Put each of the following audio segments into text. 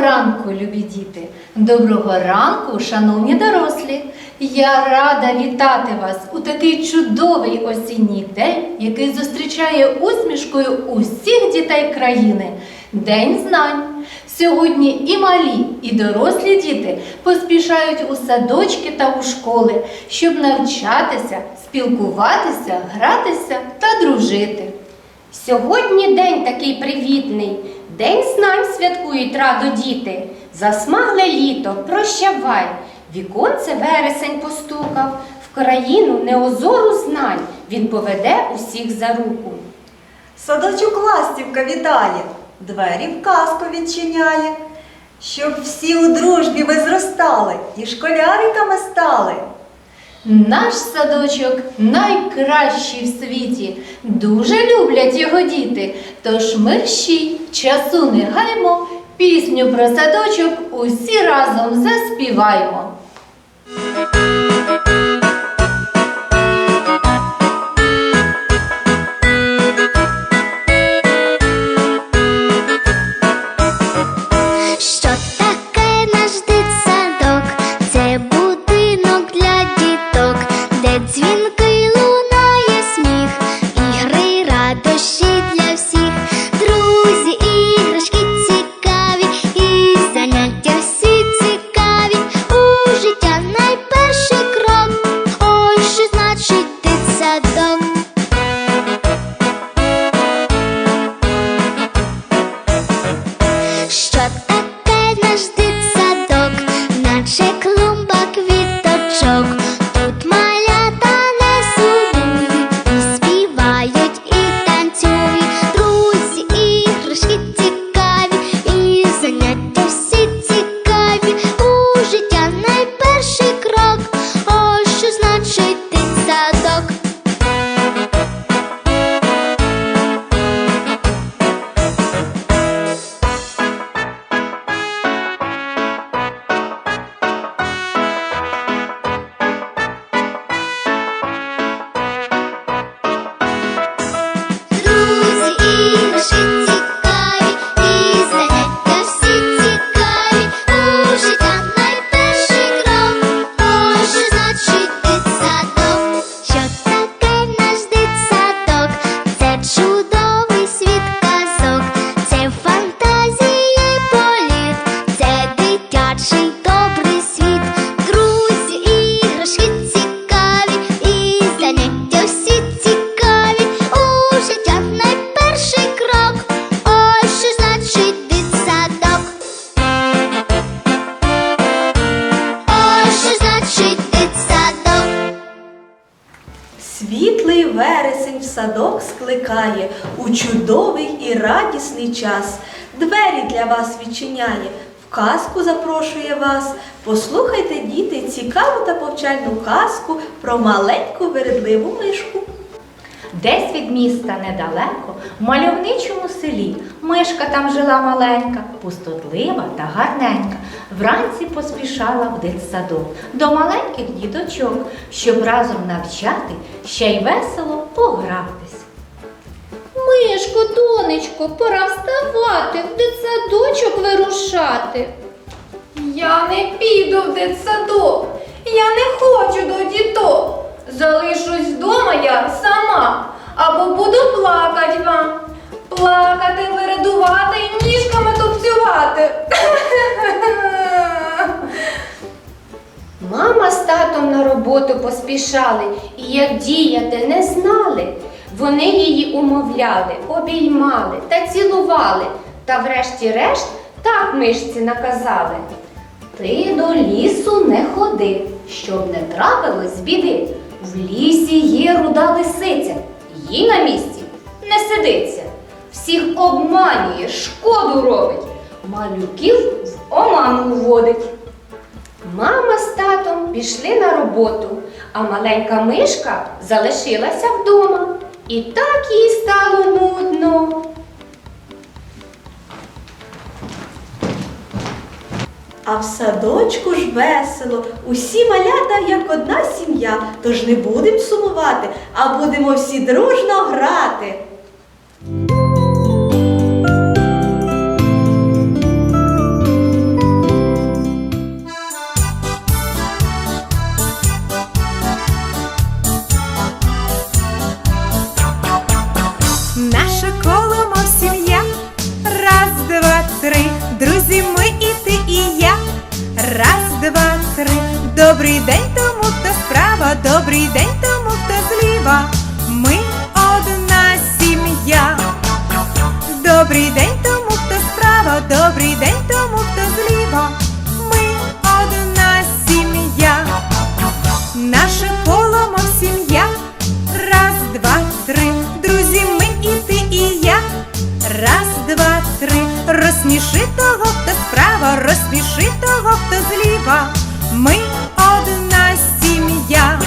ранку, любі діти! Доброго ранку, шановні дорослі! Я рада вітати вас у такий чудовий осінній день, який зустрічає усмішкою усіх дітей країни День знань. Сьогодні і малі, і дорослі діти поспішають у садочки та у школи, щоб навчатися, спілкуватися, гратися та дружити. Сьогодні день такий привітний, день знань святкують радо діти. Засмагле літо, прощавай, віконце вересень постукав, в країну неозору знань він поведе усіх за руку. Садочок ластівка вітає, двері в казку відчиняє, щоб всі у дружбі ви зростали і школяриками стали. Наш садочок найкращий в світі. Дуже люблять його діти. Тож мерщій, часу не гаймо, пісню про садочок усі разом заспіваємо. Радісний час. Двері для вас відчиняє, в казку запрошує вас. Послухайте, діти, цікаву та повчальну казку про маленьку вередливу мишку. Десь від міста недалеко, в мальовничому селі, мишка там жила маленька, пустотлива та гарненька. Вранці поспішала в дитсадок до маленьких діточок, щоб разом навчати, ще й весело погратись. Мишко, донечко, пора вставати, в дитсадочок вирушати. Я не піду в дитсадок, я не хочу до діток. Залишусь вдома я сама, або буду плакать вам. Плакати, вирадувати і ніжками тупцювати. Мама з татом на роботу поспішали і як діяти не знали. Вони її умовляли, обіймали та цілували, та врешті-решт так мишці наказали. Ти до лісу не ходи, щоб не трапилось біди. В лісі є руда лисиця, їй на місці не сидиться. Всіх обманює, шкоду робить, малюків в оману вводить. Мама з татом пішли на роботу, а маленька мишка залишилася вдома. І так їй стало нудно. А в садочку ж весело, усі малята як одна сім'я, тож не будемо сумувати, а будемо всі дружно грати. Добрий день тому, хто справа, добрий день тому, хто зліва. Ми одна сім'я. Добрий день тому, хто справа, добрий день тому, хто зліва. Ми одна сім'я. Наше коло, мов сім'я. Раз, два, три. Друзі, ми і ти, і я. Раз, два, три. Розсміши того, хто справа, розсміши того, хто зліва. Ми сім'я.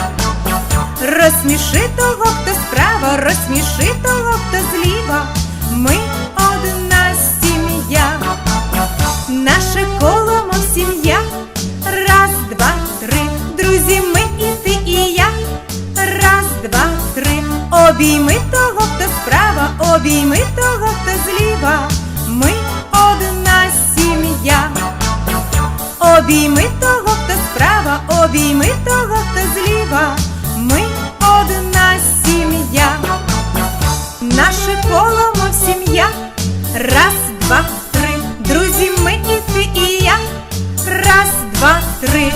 Розсміши того, хто справа, розсміши того, хто зліва. Ми одна сім'я. Наше коло, мов сім'я. Раз, два, три. Друзі, ми і ти, і я. Раз, два, три. Обійми того, хто справа, обійми того, хто зліва. Ми одна сім'я. Обійми того, справа, обійми того, хто зліва. Ми одна сім'я. Наше коло, мов сім'я. Раз, два, три. Друзі, ми і ти, і я. Раз, два, три.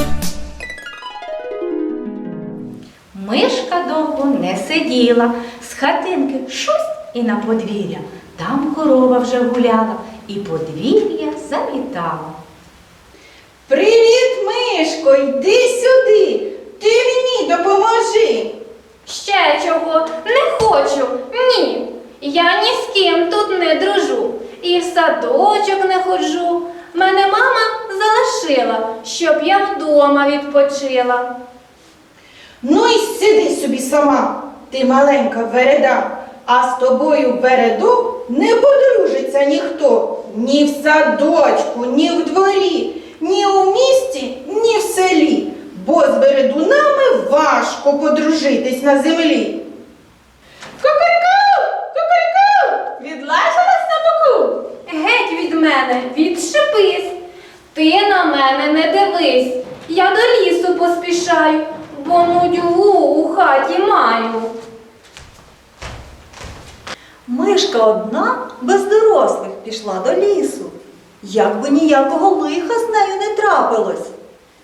Мишка довго не сиділа, з хатинки шусь і на подвір'я. Там корова вже гуляла і подвір'я завітала. Привіт, Мишко, йди сюди. Ти мені допоможи. Ще чого? Не хочу. Ні. Я ні з ким тут не дружу. І в садочок не ходжу. Мене мама залишила, щоб я вдома відпочила. Ну і сиди собі сама, ти маленька вереда, а з тобою в вереду не подружиться ніхто. Ні в садочку, ні в дворі, ні у місті, ні в селі. Бо з вередунами важко подружитись на землі. Кукарку! Кукарку! Відлежалась на боку? Геть від мене, відшипись. Ти на мене не дивись. Я до лісу поспішаю, бо нудьгу у хаті маю. Мишка одна без дорослих пішла до лісу. Як би ніякого лиха з нею не трапилось.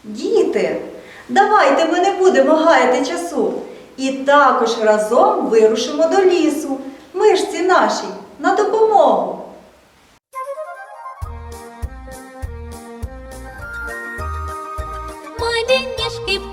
Діти, давайте ми не будемо гаяти часу. І також разом вирушимо до лісу, мишці нашій, на допомогу. Малюнішки по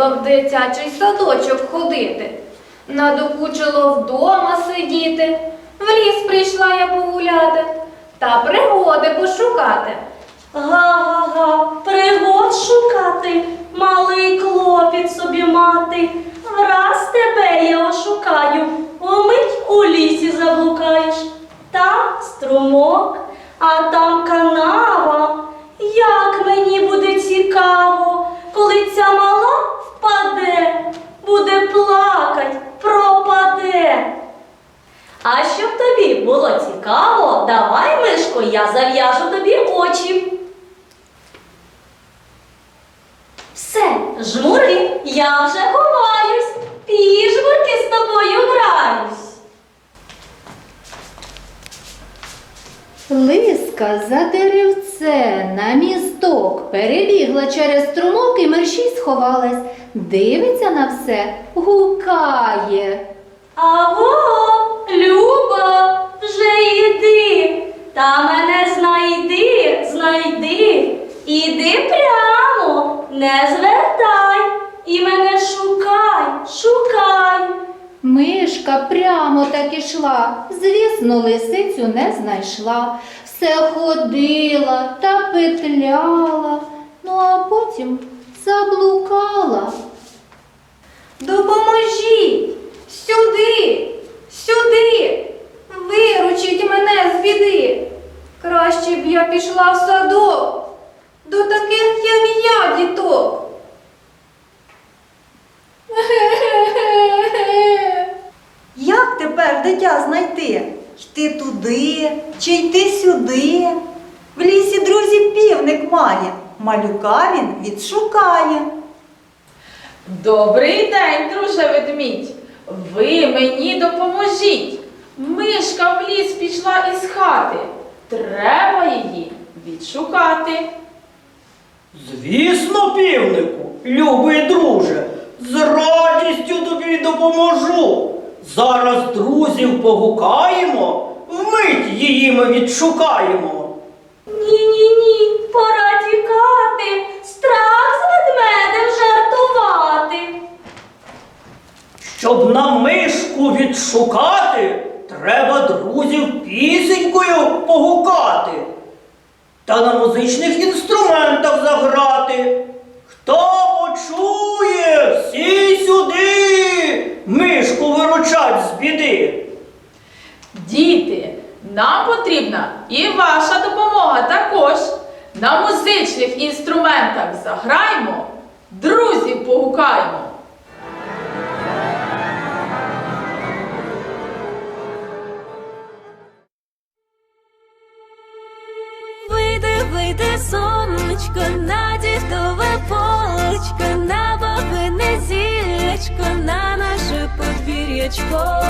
Набридло в дитячий садочок ходити, надокучило вдома сидіти, в ліс прийшла я погуляти та пригоди пошукати. Га-га-га, пригод шукати, малий клопіт собі мати. Враз тебе я ошукаю, умить у лісі заблукаєш. Там струмок, а там канава. Як мені буде цікаво, коли ця мала впаде, буде плакать, пропаде. А щоб тобі було цікаво, давай, мишко, я зав'яжу тобі очі. Все, жмури, я вже ховаюсь, піжмурки з тобою граюсь. Лиска за деревце на місток перебігла через струмок і мерщій сховалась. Дивиться на все, гукає. Аго, Люба, вже йди, та мене знайди, знайди, іди прямо, не звертай, і мене шукай, шукай. Мишка прямо так ішла, звісно, лисицю не знайшла. Все ходила та петляла, ну а потім заблукала. Допоможіть! Сюди! Сюди! Виручіть мене з біди! Краще б я пішла в садок до таких, як я, діток. Як тепер дитя знайти? Йти туди чи йти сюди? В лісі друзі півник має, малюка він відшукає. Добрий день, друже ведмідь. Ви мені допоможіть. Мишка в ліс пішла із хати. Треба її відшукати. Звісно, півнику, любий друже, з радістю тобі допоможу. Зараз друзів погукаємо, вмить її ми відшукаємо. Ні-ні-ні, пора тікати, страх з ведмедем жартувати. Щоб на мишку відшукати, треба друзів пісенькою погукати та на музичних інструментах заграти. Хто почує, всі сюди, мишку виручать з біди. Діти, нам потрібна і ваша допомога також. На музичних інструментах заграймо, друзів погукаймо. Вийди, вийди, сонечко, на дідове полечко, на бабине зілечко, на наше подвір'ячко.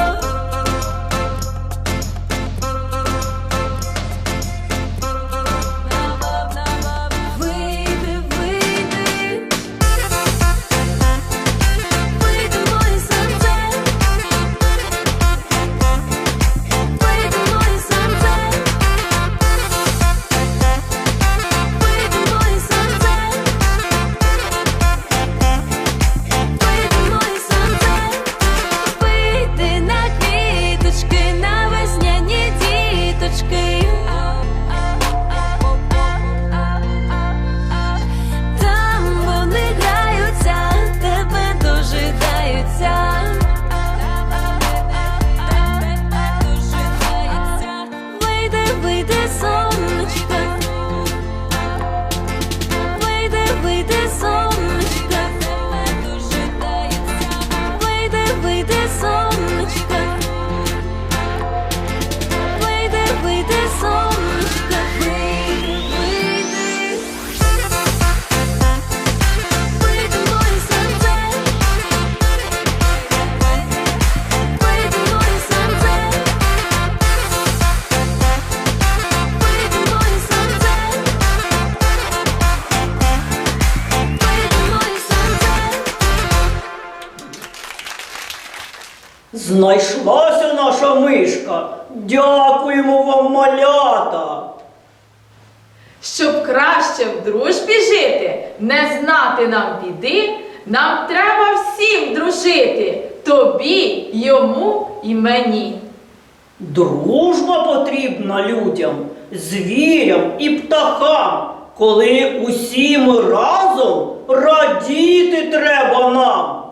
Знайшлася наша мишка. Дякуємо вам, малята. Щоб краще в дружбі жити, не знати нам біди, нам треба всім дружити. Тобі, йому і мені. Дружба потрібна людям, звірям і птахам, коли усі ми разом радіти треба нам.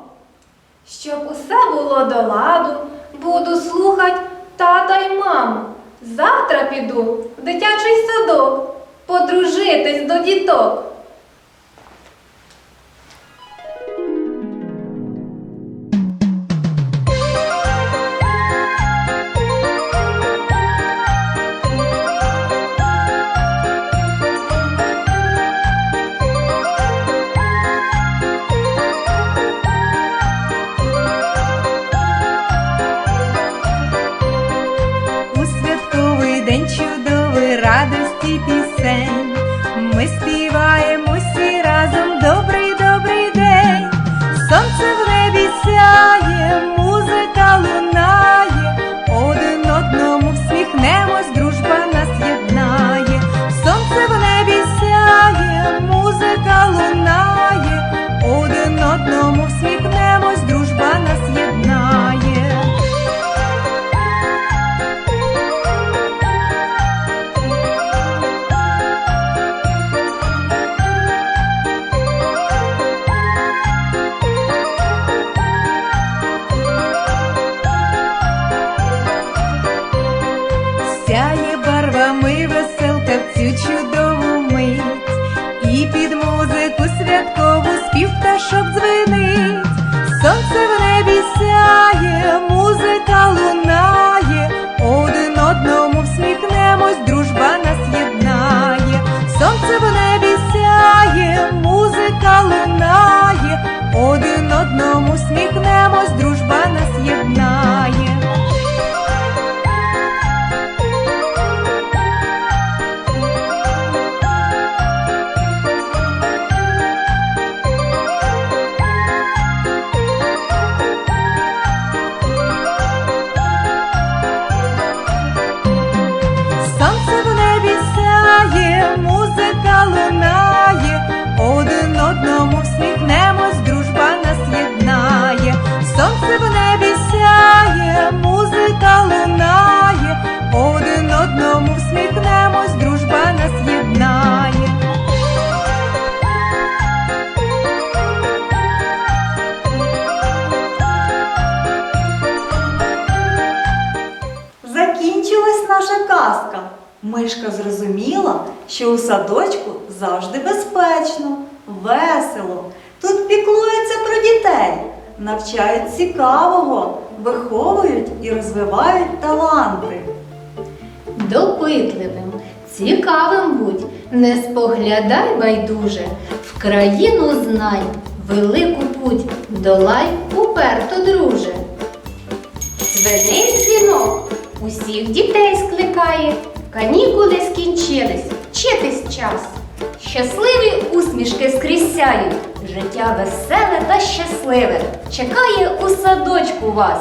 Щоб усе було до ладу, буду слухать тата й маму. Завтра піду в дитячий садок, подружитись до діток. Радості пісень. Ми співаємо садочку завжди безпечно, весело. Тут піклуються про дітей, навчають цікавого, виховують і розвивають таланти. Допитливим, цікавим будь, не споглядай байдуже, в країну знай, велику путь, долай уперто, друже. Дзвенить дзвінок, усіх дітей скликає. Канікули скінчились, вчитись час. Щасливі усмішки скрісяють, життя веселе та щасливе чекає у садочку вас.